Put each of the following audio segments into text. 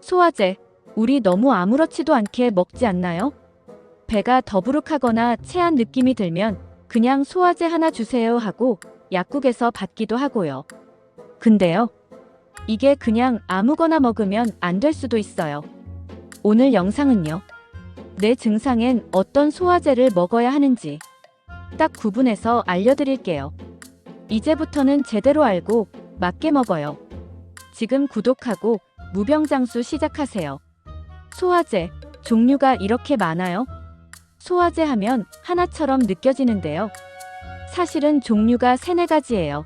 소화제, 우리 너무 아무렇지도 않게 먹지 않나요? 배가 더부룩하거나 체한 느낌이 들면 그냥 소화제 하나 주세요 하고 약국에서 받기도 하고요. 근데요. 이게 그냥 아무거나 먹으면 안 될 수도 있어요. 오늘 영상은요. 내 증상엔 어떤 소화제를 먹어야 하는지 딱 구분해서 알려드릴게요. 이제부터는 제대로 알고 맞게 먹어요. 지금 구독하고 무병장수 시작하세요. 소화제, 종류가 이렇게 많아요? 소화제 하면 하나처럼 느껴지는데요. 사실은 종류가 세네 가지예요.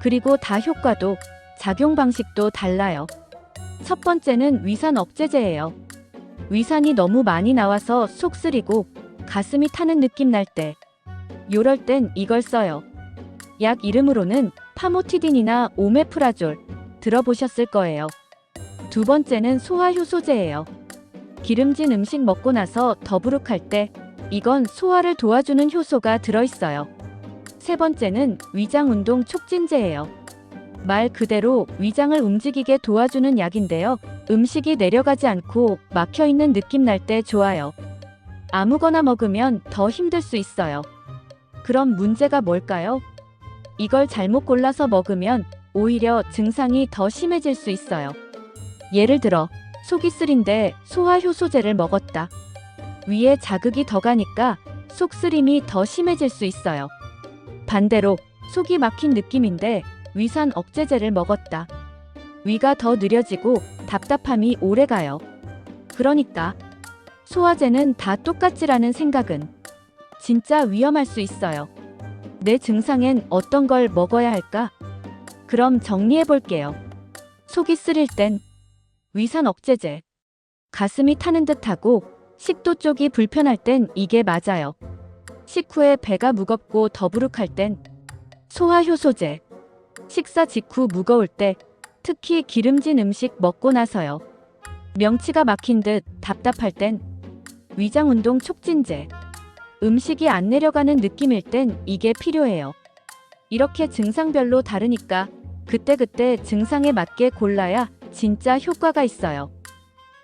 그리고 다 효과도 작용 방식도 달라요. 첫 번째는 위산 억제제예요. 위산이 너무 많이 나와서 속 쓰리고 가슴이 타는 느낌 날 때, 요럴 땐 이걸 써요. 약 이름으로는 파모티딘이나 오메프라졸 들어보셨을 거예요. 두 번째는 소화 효소제예요. 기름진 음식 먹고 나서 더부룩할 때 이건 소화를 도와주는 효소가 들어있어요. 세 번째는 위장 운동 촉진제예요. 말 그대로 위장을 움직이게 도와주는 약인데요. 음식이 내려가지 않고 막혀 있는 느낌 날 때 좋아요. 아무거나 먹으면 더 힘들 수 있어요. 그럼 문제가 뭘까요? 이걸 잘못 골라서 먹으면 오히려 증상이 더 심해질 수 있어요. 예를 들어, 속이 쓰린데 소화효소제를 먹었다. 위에 자극이 더 가니까 속 쓰림이 더 심해질 수 있어요. 반대로 속이 막힌 느낌인데 위산 억제제를 먹었다. 위가 더 느려지고 답답함이 오래 가요. 그러니까 소화제는 다 똑같지라는 생각은 진짜 위험할 수 있어요. 내 증상엔 어떤 걸 먹어야 할까? 그럼 정리해 볼게요. 속이 쓰릴 땐 위산 억제제. 가슴이 타는 듯하고 식도 쪽이 불편할 땐 이게 맞아요. 식후에 배가 무겁고 더부룩할 땐 소화효소제. 식사 직후 무거울 때 특히 기름진 음식 먹고 나서요. 명치가 막힌 듯 답답할 땐 위장 운동 촉진제. 음식이 안 내려가는 느낌일 땐 이게 필요해요. 이렇게 증상별로 다르니까 그때그때 증상에 맞게 골라야 진짜 효과가 있어요.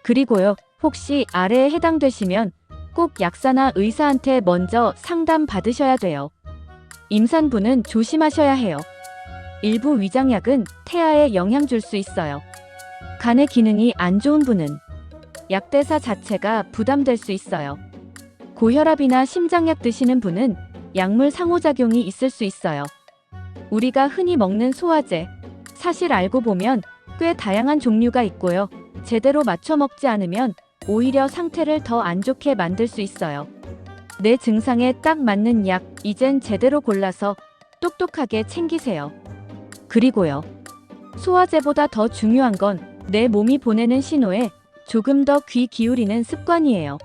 그리고요, 혹시 아래에 해당되시면 꼭 약사나 의사한테 먼저 상담 받으셔야 돼요. 임산부는 조심하셔야 해요. 일부 위장약은 태아에 영향 줄 수 있어요. 간의 기능이 안 좋은 분은 약대사 자체가 부담될 수 있어요. 고혈압이나 심장약 드시는 분은 약물 상호작용이 있을 수 있어요. 우리가 흔히 먹는 소화제, 사실 알고 보면 꽤 다양한 종류가 있고요. 제대로 맞춰 먹지 않으면 오히려 상태를 더 안 좋게 만들 수 있어요. 내 증상에 딱 맞는 약, 이젠 제대로 골라서 똑똑하게 챙기세요. 그리고요. 소화제보다 더 중요한 건 내 몸이 보내는 신호에 조금 더 귀 기울이는 습관이에요.